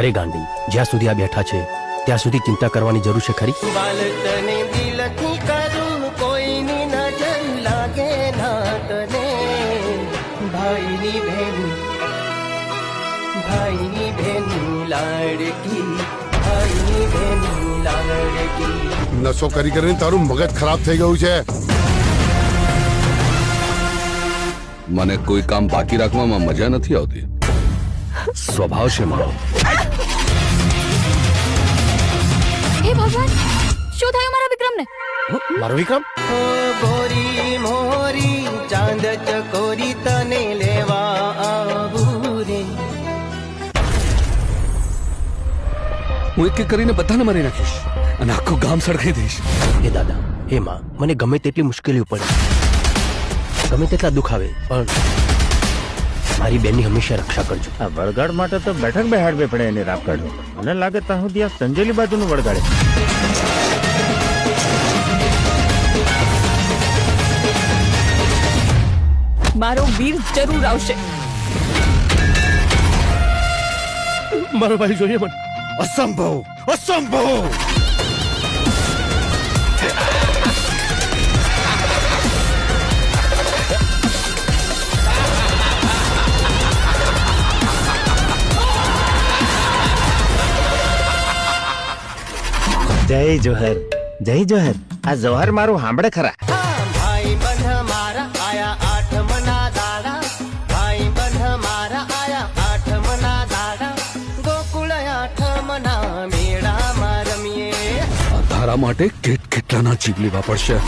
અરે ગાંડી જ્યાં સુધી આ બેઠા છે ત્યાં સુધી ચિંતા કરવાની જરૂર છે ખરી? બાળકને દિલથી કરું કોઈની નજર લાગે ના તને ભાઈની બહેન ભાઈની બહેન લાડકી ભાઈની બહેન લાડકી. નશો કરી કરીને તારું મગજ ખરાબ થઈ ગયું છે. મને કોઈ કામ બાકી રાખવામાં મજા નથી આવતી. સ્વભાવ છે મારો હે ભગવાન શું થયું મારા વિક્રમને મારો વિક્રમ ગોરી મોરી ચાંદ ચકોરી તને લેવા આવું રે હું એક એક કરીને બધાને મારી નાખીશ અને આખું ગામ સળગાઈ દઈશ હે દાદા હે માં મને ગમે તેટલી મુશ્કેલીઓ પડે ગમે તેટલા દુઃખ આવે પણ મારી બેનની હંમેશા રક્ષા કરજો. આ વળગાડ માટે તો બેઠક બેહાડવી પડે એને રાપ કાઢો. મને લાગે ત્યાં સુધી આ સંજેલી બાજુનું વળગાડે મારો વીર જરૂર આવશે. મારો ભાઈ જોઈએ મને. અસંભવ અસંભવ! જય જોહર. જય જોહર. આ જોહર મારું સાંભળે ખરા. ભાઈ બંધ મારા આયા આઠ દાડા ભાઈ બંધ મારા આયા આઠ દાડા ગોકુળ આઠ મના મેળામાં રમીએ તારા માટે કેટ કેટલાના જીવ લેવા પડશે?